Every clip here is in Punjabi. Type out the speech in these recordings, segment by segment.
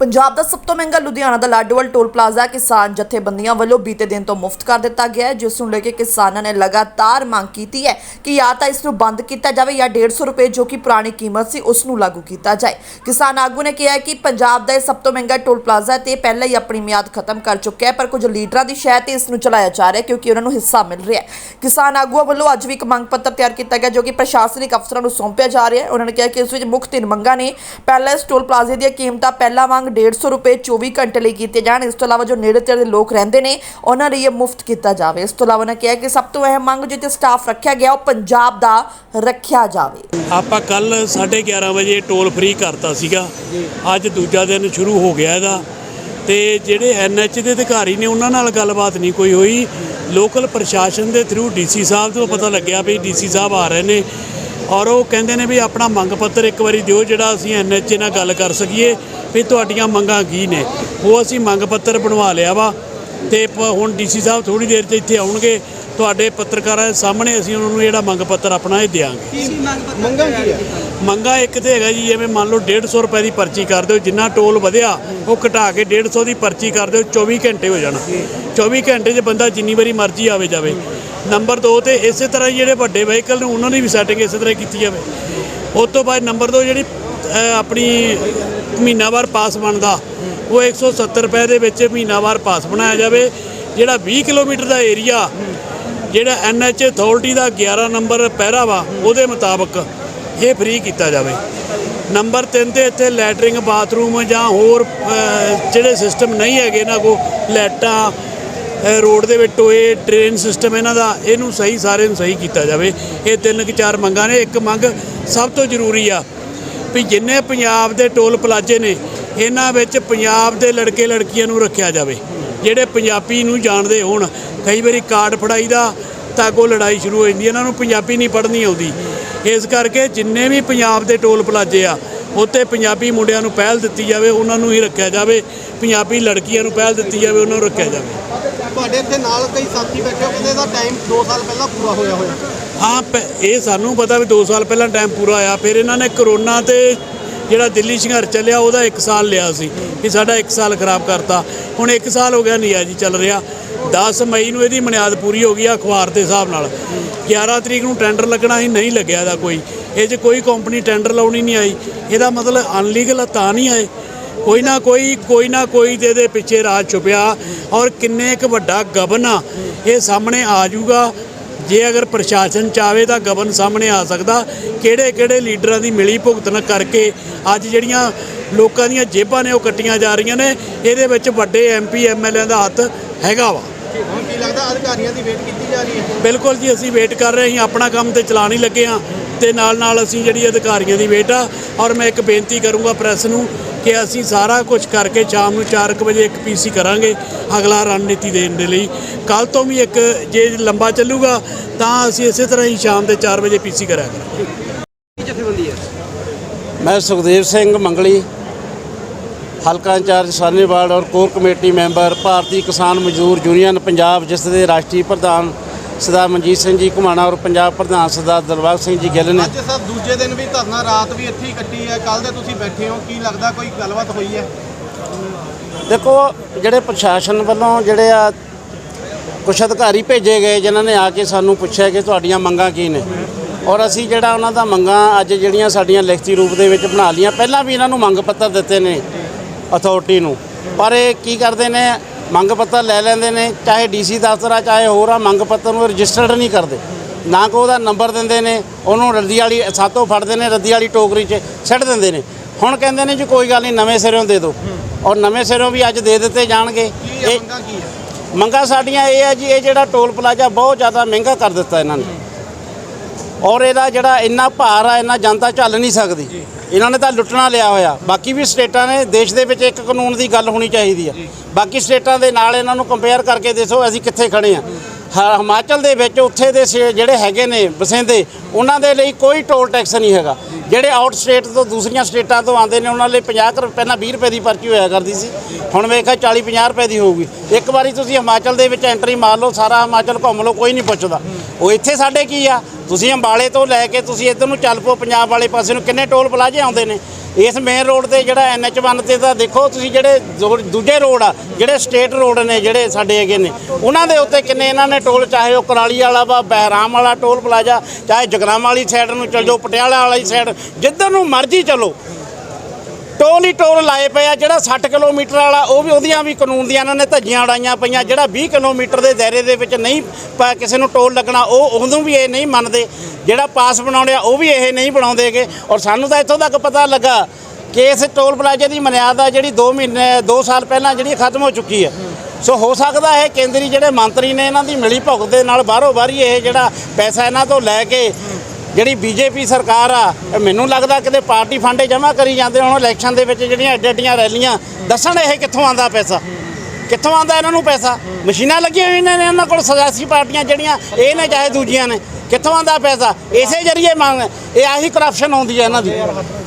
ਪੰਜਾਬ ਦਾ ਸਭ ਤੋਂ ਮਹਿੰਗਾ ਲੁਧਿਆਣਾ ਦਾ ਲਾਡੋਵਾਲ ਟੋਲ ਪਲਾਜ਼ਾ ਕਿਸਾਨ ਜਥੇਬੰਦੀਆਂ ਵੱਲੋਂ ਬੀਤੇ ਦਿਨ ਤੋਂ ਮੁਫਤ ਕਰ ਦਿੱਤਾ ਗਿਆ ਹੈ, ਜਿਸ ਨੂੰ ਲੈ ਕੇ ਕਿਸਾਨਾਂ ਨੇ ਲਗਾਤਾਰ ਮੰਗ ਕੀਤੀ ਹੈ ਕਿ ਜਾਂ ਤਾਂ ਇਸ ਨੂੰ ਬੰਦ ਕੀਤਾ ਜਾਵੇ ਜਾਂ 150 ਰੁਪਏ ਜੋ ਕਿ ਪੁਰਾਣੀ ਕੀਮਤ ਸੀ ਉਸ ਨੂੰ ਲਾਗੂ ਕੀਤਾ ਜਾਏ। ਕਿਸਾਨ ਆਗੂ ਨੇ ਕਿਹਾ ਕਿ ਪੰਜਾਬ ਦਾ ਇਹ ਸਭ ਤੋਂ ਮਹਿੰਗਾ ਟੋਲ ਪਲਾਜ਼ਾ ਤੇ ਪਹਿਲਾਂ ਹੀ ਆਪਣੀ ਮਿਆਦ ਖਤਮ ਕਰ ਚੁੱਕਿਆ ਹੈ, ਪਰ ਕੁਝ ਲੀਡਰਾਂ ਦੀ ਸ਼ਹਿ ਤੇ ਇਸ ਨੂੰ ਚਲਾਇਆ ਜਾ ਰਿਹਾ ਕਿਉਂਕਿ ਉਹਨਾਂ ਨੂੰ ਹਿੱਸਾ ਮਿਲ ਰਿਹਾ ਹੈ। ਕਿਸਾਨ ਆਗੂਆਂ ਵੱਲੋਂ ਅੱਜ ਵੀ ਇੱਕ ਮੰਗ ਪੱਤਰ ਤਿਆਰ ਕੀਤਾ ਗਿਆ ਜੋ ਕਿ ਪ੍ਰਸ਼ਾਸਨਿਕ ਅਫਸਰਾਂ ਨੂੰ ਸੌਂਪਿਆ ਜਾ ਰਿਹਾ ਹੈ। ਉਹਨਾਂ ਨੇ ਕਿਹਾ ਕਿ ਇਸ ਵਿੱਚ ਮੁੱਖ ਤਿੰਨ ਮੰਗਾਂ ਨੇ। ਪਹਿਲਾ ਇਸ ਟੋਲ ਪਲਾਜ਼ੇ ਦੀਆਂ ਕੀਮਤਾਂ ਪਹਿਲਾਂ ਪਹਿਲਾ ਮੰਗ 150 ਰੁਪਏ 24 ਘੰਟੇ ਲਈ ਕੀਤੇ ਜਾਣ। ਇਸ ਤੋਂ ਇਲਾਵਾ ਜੋ ਨੇੜੇ ਤੇੜੇ ਦੇ ਲੋਕ ਰਹਿੰਦੇ ਨੇ, ਉਹਨਾਂ ਲਈ ਇਹ ਮੁਫਤ ਕੀਤਾ ਜਾਵੇ। ਇਸ ਤੋਂ ਇਲਾਵਾ ਉਹਨਾਂ ਕਿਹਾ ਕਿ ਸਭ ਤੋਂ ਅਹਿਮ ਮੰਗ ਜਿੱਥੇ ਸਟਾਫ ਰੱਖਿਆ ਗਿਆ, ਉਹ ਪੰਜਾਬ ਦਾ ਰੱਖਿਆ ਜਾਵੇ। ਆਪਾਂ ਕੱਲ 11:30 ਵਜੇ ਟੋਲ ਫ੍ਰੀ ਕਰਤਾ ਸੀਗਾ। ਅੱਜ ਦੂਜਾ ਦਿਨ ਸ਼ੁਰੂ ਹੋ ਗਿਆ ਇਹਦਾ। ਤੇ ਜਿਹੜੇ ਐਨਐਚ ਦੇ ਅਧਿਕਾਰੀ ਨੇ, ਉਹਨਾਂ ਨਾਲ ਗੱਲਬਾਤ ਨਹੀਂ ਕੋਈ ਹੋਈ। ਲੋਕਲ ਪ੍ਰਸ਼ਾਸਨ ਦੇ ਥਰੂ ਡੀਸੀ ਸਾਹਿਬ ਤੋਂ ਪਤਾ ਲੱਗਿਆ ਵੀ ਡੀਸੀ ਸਾਹਿਬ ਆ ਰਹੇ ਨੇ। ਔਰ ਉਹ ਕਹਿੰਦੇ ਨੇ ਵੀ ਆਪਣਾ ਮੰਗ ਪੱਤਰ ਇੱਕ ਵਾਰੀ ਦਿਓ ਜਿਹੜਾ ਅਸੀਂ ਐਨਐਚ ਨਾਲ ਗੱਲ ਕਰ ਸਕੀਏ ਵੀ ਤੁਹਾਡੀਆਂ ਮੰਗਾਂ ਕੀ ਨੇ। ਉਹ ਅਸੀਂ ਮੰਗ ਪੱਤਰ ਬਣਵਾ ਲਿਆ ਵਾ ਤੇ ਹੁਣ ਡੀਸੀ ਸਾਹਿਬ ਥੋੜੀ ਦੇਰ 'ਚ ਇੱਥੇ ਆਉਣਗੇ। ਤੁਹਾਡੇ ਪੱਤਰਕਾਰਾਂ ਦੇ ਸਾਹਮਣੇ ਅਸੀਂ ਉਹਨਾਂ ਨੂੰ ਜਿਹੜਾ ਮੰਗ ਪੱਤਰ ਆਪਣਾ ਇਹ ਦਿਆਂਗੇ। ਮੰਗਾਂ ਕੀ ਹੈ ਮੰਗਾ ਇੱਕ ਤੇ ਹੈਗਾ ਜੀ ਜਿਵੇਂ ਮੰਨ ਲਓ 150 ਰੁਪਏ ਦੀ ਪਰਚੀ ਕਰ ਦਿਓ ਜਿੰਨਾ ਟੋਲ ਵਧਿਆ ਉਹ ਘਟਾ ਕੇ 150 ਦੀ ਪਰਚੀ ਕਰ ਦਿਓ 24 ਘੰਟੇ ਹੋ ਜਾਣਾ। 24 ਘੰਟੇ 'ਚ ਬੰਦਾ ਜਿੰਨੀ ਵਾਰੀ ਮਰਜ਼ੀ ਆਵੇ ਜਾਵੇ। ਨੰਬਰ 2 ਤੇ ਇਸੇ ਤਰ੍ਹਾਂ ਹੀ ਜਿਹੜੇ ਵੱਡੇ ਵਹੀਕਲ ਨੇ, ਉਹਨਾਂ ਦੀ ਵੀ ਸੈਟਿੰਗ ਇਸੇ ਤਰ੍ਹਾਂ ਹੀ ਕੀਤੀ ਜਾਵੇ। ਉਸ ਤੋਂ ਬਾਅਦ ਨੰਬਰ 2 ਜਿਹੜੀ ਆਪਣੀ ਮਹੀਨਾਵਾਰ ਪਾਸ ਬਣਦਾ, ਉਹ 170 ਰੁਪਏ ਦੇ ਵਿੱਚ ਮਹੀਨਾਵਾਰ ਪਾਸ ਬਣਾਇਆ ਜਾਵੇ। ਜਿਹੜਾ 20 ਕਿਲੋਮੀਟਰ ਦਾ ਏਰੀਆ ਜਿਹੜਾ ਐਨਐਚ ਅਥਾਰਟੀ ਦਾ 11 ਨੰਬਰ ਪਹਿਰਾ ਵਾ, ਉਹਦੇ ਮੁਤਾਬਕ ਇਹ ਫ੍ਰੀ ਕੀਤਾ ਜਾਵੇ। ਨੰਬਰ 3 ਤੇ ਇੱਥੇ ਲੈਟਰਿੰਗ ਬਾਥਰੂਮ ਜਾਂ ਹੋਰ ਜਿਹੜੇ ਸਿਸਟਮ ਨਹੀਂ ਹੈਗੇ ਇਹਨਾਂ ਕੋ ਲਾਈਟਾਂ ਰੋਡ ਦੇ ਵਿੱਚ ਟੋਏ ਟ੍ਰੇਨ ਸਿਸਟਮ ਇਹਨਾਂ ਦਾ, ਇਹਨੂੰ ਸਹੀ ਸਾਰੇ ਨੂੰ ਸਹੀ ਕੀਤਾ ਜਾਵੇ। ਇਹ ਤਿੰਨ ਕਿ ਚਾਰ ਮੰਗਾਂ ਨੇ, ਇੱਕ ਮੰਗ ਸਭ ਤੋਂ ਜ਼ਰੂਰੀ ਆ ਵੀ ਜਿੰਨੇ ਪੰਜਾਬ ਦੇ ਟੋਲ ਪਲਾਜ਼ੇ ਨੇ, ਇਹਨਾਂ ਵਿੱਚ ਪੰਜਾਬ ਦੇ ਲੜਕੇ ਲੜਕੀਆਂ ਨੂੰ ਰੱਖਿਆ ਜਾਵੇ। ਜਿਹੜੇ ਪੰਜਾਬੀ ਨੂੰ ਜਾਣਦੇ ਹੋਣ, ਕਈ ਵਾਰੀ ਕਾਰਡ ਫੜਾਈ ਦਾ ਤਾਂ ਕੋ ਲੜਾਈ ਸ਼ੁਰੂ ਹੋ ਜਾਂਦੀ ਇਹਨਾਂ ਨੂੰ ਪੰਜਾਬੀ ਨਹੀਂ ਪੜ੍ਹਨੀ ਆਉਂਦੀ। ਇਸ ਕਰਕੇ ਜਿੰਨੇ ਵੀ ਪੰਜਾਬ ਦੇ ਟੋਲ ਪਲਾਜ਼ੇ ਆ ਉੱਤੇ ਪੰਜਾਬੀ ਮੁੰਡਿਆਂ ਨੂੰ ਪਹਿਲ ਦਿੱਤੀ ਜਾਵੇ, ਉਹਨਾਂ ਨੂੰ ਹੀ ਰੱਖਿਆ ਜਾਵੇ। ਪੰਜਾਬੀ ਲੜਕੀਆਂ ਨੂੰ ਪਹਿਲ ਦਿੱਤੀ ਜਾਵੇ, ਉਹਨਾਂ ਨੂੰ ਰੱਖਿਆ ਜਾਵੇ। ਤੁਹਾਡੇ ਇੱਥੇ ਨਾਲ ਕਈ ਸਾਥੀ ਬੈਠੇ ਹੋ, ਕਹਿੰਦੇ ਇਹਦਾ ਟਾਈਮ 2 ਸਾਲ ਪਹਿਲਾਂ ਪੂਰਾ ਹੋਇਆ ਹੋਇਆ। ਹਾਂ, ਪ- ਇਹ ਸਾਨੂੰ ਪਤਾ ਵੀ 2 ਸਾਲ ਪਹਿਲਾਂ ਟਾਈਮ ਪੂਰਾ ਹੋਇਆ। ਫਿਰ ਇਹਨਾਂ ਨੇ ਕਰੋਨਾ ਤੇ ਜਿਹੜਾ ਦਿੱਲੀ ਸੰਘਰਸ਼ ਚੱਲਿਆ, ਉਹਦਾ 1 ਸਾਲ ਲਿਆ ਸੀ ਕਿ ਸਾਡਾ 1 ਸਾਲ ਖਰਾਬ ਕਰਤਾ। ਹੁਣ 1 ਸਾਲ ਹੋ ਗਿਆ ਨਿਆ ਜੀ ਚੱਲ ਰਿਹਾ। 10 ਮਈ ਨੂੰ ਇਹਦੀ ਮਨਿਆਦ ਪੂਰੀ ਹੋ ਗਈ ਆ ਅਖਬਾਰ ਦੇ ਹਿਸਾਬ ਨਾਲ। 11 ਤਰੀਕ ਨੂੰ ਟੈਂਡਰ ਲੱਗਣਾ ਸੀ, ਨਹੀਂ ਲੱਗਿਆ ਦਾ ਕੋਈ। ਇਹ 'ਚ ਕੋਈ ਕੰਪਨੀ ਟੈਂਡਰ ਲਾਉਣੀ ਨਹੀਂ ਆਈ। ਇਹਦਾ ਮਤਲਬ ਅਨਲੀਗਲ ਤਾਂ ਨਹੀਂ ਆਏ। ਕੋਈ ਨਾ ਕੋਈ ਕੋਈ ਨਾ ਕੋਈ ਤੇ ਇਹਦੇ ਪਿੱਛੇ ਰਾਜ ਛੁਪਿਆ ਔਰ ਕਿੰਨੇ ਇੱਕ ਵੱਡਾ ਗਬਨ ਆ ਇਹ ਸਾਹਮਣੇ ਆ ਜਾਊਗਾ। ਜੇ ਅਗਰ ਪ੍ਰਸ਼ਾਸਨ ਚਾਵੇ ਤਾਂ ਗਬਨ ਸਾਹਮਣੇ ਆ ਸਕਦਾ। ਕਿਹੜੇ ਕਿਹੜੇ ਲੀਡਰਾਂ ਦੀ ਮਿਲੀ ਭੁਗਤਣ ਕਰਕੇ ਅੱਜ ਜਿਹੜੀਆਂ ਲੋਕਾਂ ਦੀਆਂ ਜੇਬਾਂ ਨੇ ਉਹ ਕੱਟੀਆਂ ਜਾ ਰਹੀਆਂ ਨੇ ਇਹਦੇ ਵਿੱਚ ਵੱਡੇ ਐਮਪੀ ਐਮਐਲਏ ਦਾ ਹੱਥ ਹੈਗਾ ਵਾ। ਹੁਣ ਕੀ ਲੱਗਦਾ ਅਧਿਕਾਰੀਆਂ ਦੀ ਵੇਟ ਕੀਤੀ ਜਾ ਰਹੀ ਹੈ? ਬਿਲਕੁਲ ਜੀ ਅਸੀਂ ਵੇਟ ਕਰ ਰਹੇ ਹਾਂ ਆਪਣਾ ਕੰਮ ਤੇ ਚਲਾਣ ਹੀ ਲੱਗੇ ਹਾਂ ਤੇ ਨਾਲ ਨਾਲ ਅਸੀਂ ਜਿਹੜੀ ਅਧਿਕਾਰੀਆਂ ਦੀ ਵੇਟ ਆ ਔਰ ਮੈਂ ਇੱਕ ਬੇਨਤੀ ਕਰੂੰਗਾ ਪ੍ਰੈਸ ਨੂੰ ਕਿ ਅਸੀਂ ਸਾਰਾ ਕੁਝ ਕਰਕੇ ਸ਼ਾਮ ਨੂੰ 4:00 ਵਜੇ ਇੱਕ ਪੀਸੀ ਕਰਾਂਗੇ ਅਗਲਾ ਰਣਨੀਤੀ ਦੇਣ ਦੇ ਲਈ। ਕੱਲ ਤੋਂ ਵੀ ਇੱਕ ਜੇ ਲੰਬਾ ਚੱਲੂਗਾ ਤਾਂ ਅਸੀਂ ਇਸੇ ਤਰ੍ਹਾਂ ਹੀ ਸ਼ਾਮ ਦੇ 4 ਵਜੇ ਪੀਸੀ ਕਰਿਆ ਕਰਾਂਗੇ ਜਥੇਬੰਦੀ ਹੈ? ਮੈਂ ਸੁਖਦੇਵ ਸਿੰਘ ਮੰਗਲੀ ਹਲਕਾ ਇੰਚਾਰਜ ਸਾਰਨੀਵਾਲ ਔਰ ਕੋਰ ਕਮੇਟੀ ਮੈਂਬਰ ਭਾਰਤੀ ਕਿਸਾਨ ਮਜ਼ਦੂਰ ਯੂਨੀਅਨ ਪੰਜਾਬ ਜਿਸ ਦੇ ਰਾਸ਼ਟਰੀ ਪ੍ਰਧਾਨ ਸਰਦਾਰ ਮਨਜੀਤ ਸਿੰਘ ਜੀ ਘੁਮਾਣਾ ਔਰ ਪੰਜਾਬ ਪ੍ਰਧਾਨ ਸਰਦਾਰ ਦਲਬਾਗ ਸਿੰਘ ਜੀ ਗਿੱਲ ਨੇ। ਅੱਜ ਸਰ ਦੂਜੇ ਦਿਨ ਵੀ ਧਰਨਾ ਰਾਤ ਵੀ ਇੱਥੇ ਹੀ ਕੱਟੀ ਹੈ। ਕੱਲ ਦੇ ਤੁਸੀਂ ਬੈਠੇ ਹੋ। ਕੀ ਲੱਗਦਾ ਕੋਈ ਗੱਲਬਾਤ ਹੋਈ ਹੈ? ਦੇਖੋ ਜਿਹੜੇ ਪ੍ਰਸ਼ਾਸਨ ਵੱਲੋਂ ਜਿਹੜੇ ਆ ਕੁਛ ਅਧਿਕਾਰੀ ਭੇਜੇ ਗਏ ਜਿਨ੍ਹਾਂ ਨੇ ਆ ਕੇ ਸਾਨੂੰ ਪੁੱਛਿਆ ਕਿ ਤੁਹਾਡੀਆਂ ਮੰਗਾਂ ਕੀ ਨੇ। ਔਰ ਅਸੀਂ ਜਿਹੜਾ ਉਹਨਾਂ ਦਾ ਮੰਗਾਂ ਅੱਜ ਜਿਹੜੀਆਂ ਸਾਡੀਆਂ ਲਿਖਤੀ ਰੂਪ ਦੇ ਵਿੱਚ ਬਣਾ ਲਈਆਂ ਪਹਿਲਾਂ ਵੀ ਇਹਨਾਂ ਨੂੰ ਮੰਗ ਪੱਤਰ ਦਿੱਤੇ ਨੇ ਅਥਾਰਟੀ ਨੂੰ। ਪਰ ਇਹ ਕੀ ਕਰਦੇ ਨੇ ਮੰਗ ਪੱਤਰ ਲੈ ਲੈਂਦੇ ਨੇ ਚਾਹੇ ਡੀਸੀ ਦਫ਼ਤਰ ਆ ਚਾਹੇ ਹੋਰ ਆ ਮੰਗ ਪੱਤਰ ਨੂੰ ਰਜਿਸਟਰਡ ਨਹੀਂ ਕਰਦੇ। ਨਾ ਕੋ ਉਹਦਾ ਨੰਬਰ ਦਿੰਦੇ ਨੇ ਉਹਨੂੰ ਰੱਦੀ ਵਾਲੀ ਸਾਤੋਂ ਫੜਦੇ ਨੇ ਰੱਦੀ ਵਾਲੀ ਟੋਕਰੀ 'ਚ ਸਿੱਟ ਦਿੰਦੇ ਨੇ। ਹੁਣ ਕਹਿੰਦੇ ਨੇ ਜੀ ਕੋਈ ਗੱਲ ਨਹੀਂ ਨਵੇਂ ਸਿਰੋਂ ਦੇ ਦਿਓ। ਔਰ ਨਵੇਂ ਸਿਰੋਂ ਵੀ ਅੱਜ ਦੇ ਦਿੱਤੇ ਜਾਣਗੇ। ਇਹ ਇਹ ਮੰਗਾਂ ਕੀ ਹੈ ਮੰਗਾ ਸਾਡੀਆਂ ਇਹ ਹੈ ਜੀ ਇਹ ਜਿਹੜਾ ਟੋਲ ਪਲਾਜ਼ਾ ਬਹੁਤ ਜ਼ਿਆਦਾ ਮਹਿੰਗਾ ਕਰ ਦਿੱਤਾ ਇਹਨਾਂ ਨੇ। ਔਰ ਇਹਦਾ ਜਿਹੜਾ ਇੰਨਾ ਭਾਰ ਆ ਇੰਨਾ ਜਨਤਾ ਝੱਲ ਨਹੀਂ ਸਕਦੀ। ਇਹਨਾਂ ਨੇ ਤਾਂ ਲੁੱਟਣਾ ਲਿਆ ਹੋਇਆ। ਬਾਕੀ ਵੀ ਸਟੇਟਾਂ ਨੇ, ਦੇਸ਼ ਦੇ ਵਿੱਚ ਇੱਕ ਕਾਨੂੰਨ ਦੀ ਗੱਲ ਹੋਣੀ ਚਾਹੀਦੀ ਆ। ਬਾਕੀ ਸਟੇਟਾਂ ਦੇ ਨਾਲ ਇਹਨਾਂ ਨੂੰ ਕੰਪੇਅਰ ਕਰਕੇ ਦੇਖੋ ਅਸੀਂ ਕਿੱਥੇ ਖੜੇ ਆ। ਹ- ਹਿਮਾਚਲ ਦੇ ਵਿੱਚ ਉੱਥੇ ਦੇ ਸੇ- ਜਿਹੜੇ ਹੈਗੇ ਨੇ ਬਸਿੰਦੇ, ਉਹਨਾਂ ਦੇ ਲਈ ਕੋਈ ਟੋਲ ਟੈਕਸ ਨਹੀਂ ਹੈਗਾ। ਜਿਹੜੇ ਆਊਟ ਸਟੇਟ ਤੋਂ ਦੂਸਰੀਆਂ ਸਟੇਟਾਂ ਤੋਂ ਆਉਂਦੇ ਨੇ, ਉਹਨਾਂ ਲਈ 50 ਕੁ ਰੁਪਏ, ਪਹਿਲਾਂ 20 ਰੁਪਏ ਦੀ ਪਰਚੀ ਹੋਇਆ ਕਰਦੀ ਸੀ। ਹੁਣ ਵੇਖਿਆ 40 50 ਰੁਪਏ ਦੀ ਹੋਊਗੀ। ਇੱਕ ਵਾਰੀ ਤੁਸੀਂ ਹਿਮਾਚਲ ਦੇ ਵਿੱਚ ਐਂਟਰੀ ਮਾਰ ਲਓ, ਸਾਰਾ ਹਿਮਾਚਲ ਘੁੰਮ ਲਓ, ਕੋਈ ਨਹੀਂ ਪੁੱਛਦਾ। ਉਹ ਇੱਥੇ ਸਾਡੇ ਕੀ ਆ? ਤੁਸੀਂ ਅੰਬਾਲੇ ਤੋਂ ਲੈ ਕੇ ਤੁਸੀਂ ਇੱਧਰ ਨੂੰ ਚੱਲ ਪਓ, ਪੰਜਾਬ ਵਾਲੇ ਪਾਸੇ ਨੂੰ ਕਿੰਨੇ ਟੋਲ ਪਲਾਜ਼ੇ ਆਉਂਦੇ ਨੇ? ਇਸ ਮੇਨ ਰੋਡ ਤੇ ਜਿਹੜਾ ਐਨਐਚ 1 ਤੇ ਤਾਂ ਦੇਖੋ ਤੁਸੀਂ ਜਿਹੜੇ ਦੂ- ਦੂਜੇ ਰੋਡ ਆ, ਜਿਹੜੇ ਸਟੇਟ ਰੋਡ ਨੇ ਜਿਹੜੇ ਸਾਡੇ ਹੈਗੇ ਨੇ, ਉਹਨਾਂ ਦੇ ਉੱਤੇ ਕਿੰਨੇ ਇਹਨਾਂ ਨੇ ਟੋਲ, ਚਾਹੇ ਉਹ ਕਰਾਲੀ ਵਾਲਾ ਵਾ, ਬਹਿਰਾਮ ਵਾਲਾ ਟੋਲ ਪਲਾਜ਼ਾ, ਚਾਹੇ ਜਗਰਾਮ ਵਾਲੀ ਸਾਈਡ ਨੂੰ ਚਲ ਜਾਓ, ਪਟਿਆਲਾ ਵਾਲੀ ਸਾਈਡ ਜਿੱਧਰ ਨੂੰ ਮਰਜ਼ੀ ਚਲੋ ਟੋਲ ਹੀ ਟੋਲ ਲਾਏ ਪਏ ਆ, ਜਿਹੜਾ 60 ਕਿਲੋਮੀਟਰ ਵਾਲਾ, ਉਹ ਵੀ ਉਹਦੀਆਂ ਵੀ ਕਾਨੂੰਨ ਦੀਆਂ ਇਹਨਾਂ ਨੇ ਧੱਜੀਆਂ ਉਡਾਈਆਂ ਪਈਆਂ, ਜਿਹੜਾ 20 ਕਿਲੋਮੀਟਰ ਦੇ ਦਾਇਰੇ ਦੇ ਵਿੱਚ ਨਹੀਂ ਪ- ਕਿਸੇ ਨੂੰ ਟੋਲ ਲੱਗਣਾ, ਉਹ ਉਹਨੂੰ ਵੀ ਇਹ ਨਹੀਂ ਮੰਨਦੇ। ਜਿਹੜਾ ਪਾਸ ਬਣਾਉਂਦੇ ਆ, ਉਹ ਵੀ ਇਹ ਨਹੀਂ ਬਣਾਉਂਦੇਗੇ ਔਰ ਸਾਨੂੰ ਤਾਂ ਇੱਥੋਂ ਤੱਕ ਪਤਾ ਲੱਗਾ, ਕਿ ਇਸ ਟੋਲ ਪਲਾਜ਼ੇ ਦੀ ਮਨਿਆਦ ਆ ਜਿਹੜੀ 2 ਮਹੀਨੇ 2 ਸਾਲ ਪਹਿਲਾਂ ਜਿਹੜੀ ਖਤਮ ਹੋ ਚੁੱਕੀ ਹੈ। ਸੋ ਹੋ ਸਕਦਾ ਹੈ ਕੇਂਦਰੀ ਜਿਹੜੇ ਮੰਤਰੀ ਨੇ ਇਹਨਾਂ ਦੀ ਮਿਲੀ ਭੁਗਤ ਦੇ ਨਾਲ ਬਾਹਰੋਂ ਬਾਹਰੀ ਇਹ ਜਿਹੜਾ ਪੈਸਾ ਇਹਨਾਂ ਤੋਂ ਲੈ ਕੇ ਜਿਹੜੀ ਬੀਜੇਪੀ ਸਰਕਾਰ ਆ, ਇਹ ਮੈਨੂੰ ਲੱਗਦਾ ਕਿਤੇ ਪਾਰਟੀ ਫੰਡੇ ਜਮ੍ਹਾਂ ਕਰੀ ਜਾਂਦੇ ਹੁਣ, ਇਲੈਕਸ਼ਨ ਦੇ ਵਿੱਚ ਜਿਹੜੀਆਂ ਐਡ ਐਡੀਆਂ ਰੈਲੀਆਂ, ਦੱਸਣ ਇਹ ਕਿੱਥੋਂ ਆਂਦਾ ਪੈਸਾ? ਕਿੱਥੋਂ ਆਂਦਾ ਇਹਨਾਂ ਨੂੰ ਪੈਸਾ? ਮਸ਼ੀਨਾਂ ਲੱਗੀਆਂ ਹੋਈਆਂ ਨੇ ਇਹਨਾਂ ਕੋਲ, ਸਿਆਸੀ ਪਾਰਟੀਆਂ ਜਿਹੜੀਆਂ, ਇਹ ਨੇ ਚਾਹੇ ਦੂਜੀਆਂ ਨੇ। ਕਿੱਥੋਂ ਆਂਦਾ ਪੈਸਾ? ਇਸੇ ਜਰੀਏ ਮੰਗ ਇਹ ਆਹੀ ਕਰਪਸ਼ਨ ਹੁੰਦੀ ਹੈ ਇਹਨਾਂ ਦੀ।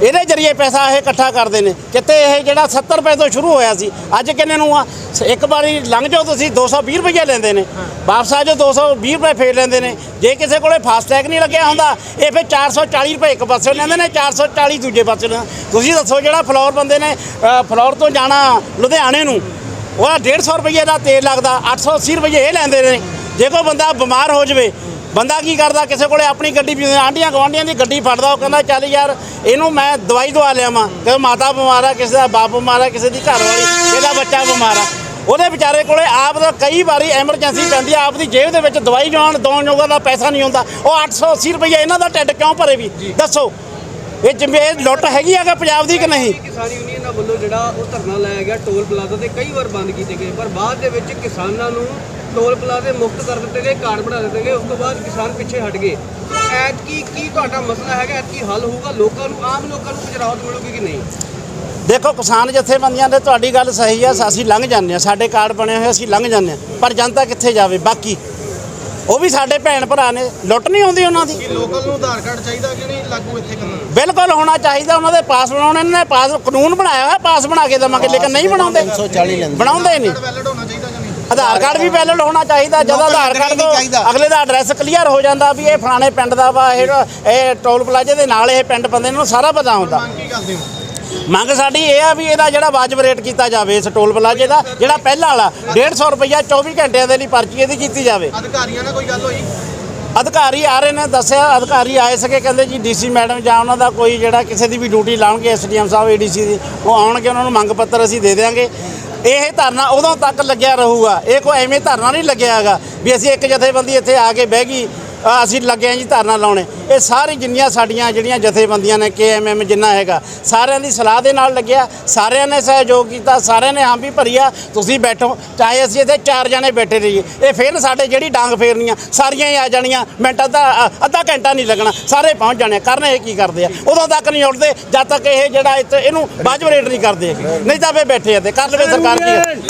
ਇਹਦੇ ਜਰੀਏ ਪੈਸਾ ਇਹ ਇਕੱਠਾ ਕਰਦੇ ਨੇ। ਕਿਤੇ ਇਹ ਜਿਹੜਾ 70 ਰੁਪਏ ਤੋਂ ਸ਼ੁਰੂ ਹੋਇਆ ਸੀ ਅੱਜ ਕਿੰਨੇ ਨੂੰ ਆ? ਇੱਕ ਵਾਰੀ ਲੰਘ ਜਾਓ ਤੁਸੀਂ 220 ਰੁਪਏ ਲੈਂਦੇ ਨੇ। ਵਾਪਸ ਆ ਜਾਓ 220 ਰੁਪਏ ਫੇਰ ਲੈਂਦੇ ਨੇ। ਜੇ ਕਿਸੇ ਕੋਲੇ ਫਾਸਟੈਗ ਨਹੀਂ ਲੱਗਿਆ ਹੁੰਦਾ ਇਹ ਫਿਰ 440 ਰੁਪਏ ਇੱਕ ਪਾਸੇ ਲੈਂਦੇ ਨੇ 440 ਦੂਜੇ ਪਾਸੇ ਲੈਂਦੇ। ਤੁਸੀਂ ਦੱਸੋ ਜਿਹੜਾ ਫਲੋਰ ਬੰਦੇ ਨੇ ਅ, ਫਲੋਰ ਤੋਂ ਜਾਣਾ ਲੁਧਿਆਣੇ ਨੂੰ ਉਹ 150 ਰੁਪਏ ਦਾ ਤੇਲ ਲੱਗਦਾ 880 ਰੁਪਏ ਇਹ ਲੈਂਦੇ ਨੇ। ਜੇ ਕੋਈ ਬੰਦਾ ਬਿਮਾਰ ਹੋ ਜਾਵੇ ਬੰਦਾ ਕੀ ਕਰਦਾ? ਕਿਸੇ ਕੋਲੇ ਆਪਣੀ ਗੱਡੀ ਵੀ ਆਂਢੀਆਂ ਗਵਾਂਢੀਆਂ ਦੀ ਗੱਡੀ ਫੜਦਾ ਉਹ ਕਹਿੰਦਾ ਚੱਲ ਯਾਰ ਇਹਨੂੰ ਮੈਂ ਦਵਾਈ ਦਵਾ ਲਿਆਵਾਂ। ਕਿ ਮਾਤਾ ਬਿਮਾਰ ਆ ਕਿਸੇ ਦਾ ਬਾਪ ਬਿਮਾਰ ਆ ਕਿਸੇ ਦੀ ਘਰ ਵਾਲੀ ਇਹਦਾ ਬੱਚਾ ਬਿਮਾਰ ਆ। ਉਹਦੇ ਵਿਚਾਰੇ ਕੋਲੇ ਆਪ ਦਾ ਕਈ ਵਾਰੀ ਐਮਰਜੈਂਸੀ ਪੈਂਦੀ ਆ ਆਪਦੀ ਜੇਬ ਦੇ ਵਿੱਚ ਦਵਾਈ ਜਾਣ ਦੋਣ ਜੋਗਾ ਦਾ ਪੈਸਾ ਨਹੀਂ ਹੁੰਦਾ। ਉਹ 880 ਰੁਪਏ ਇਹਨਾਂ ਦਾ ਢਿੱਡ ਕਿਉਂ ਭਰੇ ਵੀ? ਦੱਸੋ। ਇਹ ਜਿਵੇਂ ਲੁੱਟ ਹੈਗੀ ਆ ਕਿ ਪੰਜਾਬ ਦੀ ਕਿ ਨਹੀਂ? ਕਿਸਾਨ ਯੂਨੀਅਨ ਦਾ ਵੱਲੋਂ ਜਿਹੜਾ ਉਹ ਧਰਨਾ ਲਾਇਆ ਗਿਆ ਟੋਲ ਪਲਾਜ਼ਾ ਤੇ ਕਈ ਵਾਰ ਬੰਦ ਕੀਤੇ ਗਏ ਪਰ ਬਾਅਦ ਦੇ ਵਿੱਚ ਕਿਸਾਨਾਂ ਨੂੰ ਟੋਲ ਪਲਾਜ਼ੇ ਮੁਕਤ ਕਰ ਦਿੱਤੇ ਗਏ ਕਾਰਡ ਬਣਾ ਦਿੱਤੇ ਗਏ ਉਸ ਤੋਂ ਬਾਅਦ ਕਿਸਾਨ ਪਿੱਛੇ ਹਟ ਗਏ। ਐਤ ਕੀ ਕੀ ਤੁਹਾਡਾ ਮਸਲਾ ਹੈਗਾ ਐਤ ਕੀ ਹੱਲ ਹੋਊਗਾ? ਲੋਕਾਂ ਨੂੰ ਆਮ ਲੋਕਾਂ ਨੂੰ ਰਾਹਤ ਮਿਲੂਗੀ ਕਿ ਨਹੀਂ? ਦੇਖੋ ਕਿਸਾਨ ਜਥੇਬੰਦੀਆਂ ਦੇ ਤੁਹਾਡੀ ਗੱਲ ਸਹੀ ਆ ਅਸੀਂ ਲੰਘ ਜਾਂਦੇ ਆ ਸਾਡੇ ਕਾਰਡ ਬਣੇ ਹੋਏ ਅਸੀਂ ਲੰਘ ਜਾਂਦੇ ਆ ਪਰ ਜਨਤਾ ਕਿੱਥੇ ਜਾਵੇ? ਬਾਕੀ ਉਹ ਵੀ ਸਾਡੇ ਭੈਣ ਭਰਾ ਨੇ ਲੁੱਟ ਨਹੀਂ ਆਉਂਦੀ ਉਹਨਾਂ ਦੀ। ਕੀ ਲੋਕਲ ਨੂੰ ਆਧਾਰ ਕਾਰਡ ਚਾਹੀਦਾ ਕਿ ਨਹੀਂ ਲਾਗੂ ਇੱਥੇ ਕਰਨਾ? ਬਿਲਕੁਲ ਹੋਣਾ ਚਾਹੀਦਾ ਉਹਨਾਂ ਦੇ ਪਾਸ ਬਣਾਉਣੇ ਨੇ ਪਾਸ ਕਾਨੂੰਨ ਬਣਾਇਆ ਹੋਇਆ ਪਾਸ ਬਣਾ ਕੇ ਦੇਵਾਂਗੇ ਲੇਕਿਨ ਨਹੀਂ ਬਣਾਉਂਦੇ। ਬਣਾਉਂਦੇ ਨਹੀਂ। ਵੈਲਿਡ ਹੋਣਾ ਚਾਹੀਦਾ ਕਿ ਨਹੀਂ ਆਧਾਰ ਕਾਰਡ ਵੀ ਵੈਲਿਡ ਹੋਣਾ ਚਾਹੀਦਾ ਜਦ ਆਧਾਰ ਕਾਰਡ ਤੋਂ ਅਗਲੇ ਦਾ ਐਡਰੈਸ ਕਲੀਅਰ ਹੋ ਜਾਂਦਾ ਵੀ ਇਹ ਫਲਾਣੇ ਪਿੰਡ ਦਾ ਵਾ ਇਹ ਇਹ ਟੋਲ ਪਲਾਜ਼ੇ ਦੇ ਨਾਲ ਇਹ ਪਿੰਡ ਬੰਦੇ ਨੂੰ ਸਾਰਾ ਪਤਾ ਹੁੰਦਾ। ਮੰਗ ਕੀ ਕਰਦੇ ਹੋ? ਮੰਗ ਸਾਡੀ ਇਹ ਆ ਵੀ ਇਹਦਾ ਜਿਹੜਾ ਵਾਜਬ ਰੇਟ ਕੀਤਾ ਜਾਵੇ ਇਸ ਟੋਲ ਪਲਾਜ਼ੇ ਦਾ ਜਿਹੜਾ ਪਹਿਲਾਂ ਵਾਲਾ 150 ਰੁਪਈਆ 24 ਘੰਟਿਆਂ ਦੇ ਲਈ ਪਰਚੀ ਇਹਦੀ ਕੀਤੀ ਜਾਵੇ। ਅਧਿਕਾਰੀਆਂ ਨਾਲ ਕੋਈ ਗੱਲ ਹੋਈ? ਅਧਿਕਾਰੀ ਆ ਰਹੇ ਨੇ ਦੱਸਿਆ ਅਧਿਕਾਰੀ ਆਏ ਸਕੇ ਕਹਿੰਦੇ ਜੀ ਡੀਸੀ ਮੈਡਮ ਜਾਂ ਉਹਨਾਂ ਦਾ ਕੋਈ ਜਿਹੜਾ ਕਿਸੇ ਦੀ ਵੀ ਡਿਊਟੀ ਲਾਉਣਗੇ ਐਸਡੀਐਮ ਸਾਹਿਬ ਏਡੀਸੀ ਦੀ ਉਹ ਆਉਣਗੇ ਉਹਨਾਂ ਨੂੰ ਮੰਗ ਪੱਤਰ ਅਸੀਂ ਦੇ ਦੇਵਾਂਗੇ ਇਹ ਧਰਨਾ ਉਦੋਂ ਤੱਕ ਲੱਗਿਆ ਰਹੂਗਾ। ਇਹ ਕੋਈ ਐਵੇਂ ਧਰਨਾ ਨਹੀਂ ਲੱਗਿਆ ਹੈਗਾ ਵੀ ਅਸੀਂ ਇੱਕ ਜਥੇਬੰਦੀ ਇੱਥੇ ਆ ਕੇ ਬਹਿ ਗਈ। ਅਸੀਂ ਲੱਗੇ ਹਾਂ ਜੀ ਧਰਨਾ ਲਾਉਣੇ। ਇਹ ਸਾਰੀ ਜਿੰਨੀਆਂ ਸਾਡੀਆਂ ਜਿਹੜੀਆਂ ਜਥੇਬੰਦੀਆਂ ਨੇ ਕੇਐਮਐਮ ਜਿੰਨਾ ਹੈਗਾ ਸਾਰਿਆਂ ਦੀ ਸਲਾਹ ਦੇ ਨਾਲ ਲੱਗਿਆ ਸਾਰਿਆਂ ਨੇ ਸਹਿਯੋਗ ਕੀਤਾ ਸਾਰਿਆਂ ਨੇ ਹਾਂ ਵੀ ਭਰੀ ਆ ਤੁਸੀਂ ਬੈਠੋ ਚਾਹੇ ਅਸੀਂ ਇੱਥੇ ਚਾਰ ਜਣੇ ਬੈਠੇ ਰਹੀਏ। ਇਹ ਫਿਰ ਸਾਡੇ ਜਿਹੜੀ ਡਾਂਗ ਫੇਰਨੀਆਂ ਸਾਰੀਆਂ ਹੀ ਆ ਜਾਣੀਆਂ ਮਿੰਟ ਅੱਧਾ ਅੱਧਾ ਘੰਟਾ ਨਹੀਂ ਲੱਗਣਾ ਸਾਰੇ ਪਹੁੰਚ ਜਾਣੇ ਕਰਨ ਇਹ ਕੀ ਕਰਦੇ ਆ? ਉਦੋਂ ਤੱਕ ਨਹੀਂ ਉੱਠਦੇ ਜਦ ਤੱਕ ਇਹ ਜਿਹੜਾ ਇੱਥੇ ਇਹਨੂੰ ਵਾਜਬ ਰੇਟ ਨਹੀਂ ਕਰਦੇ। ਨਹੀਂ ਤਾਂ ਫੇ ਬੈਠੇ ਆ ਤੇ ਕਰ ਲਵੇ ਸਰਕਾਰ ਕੀ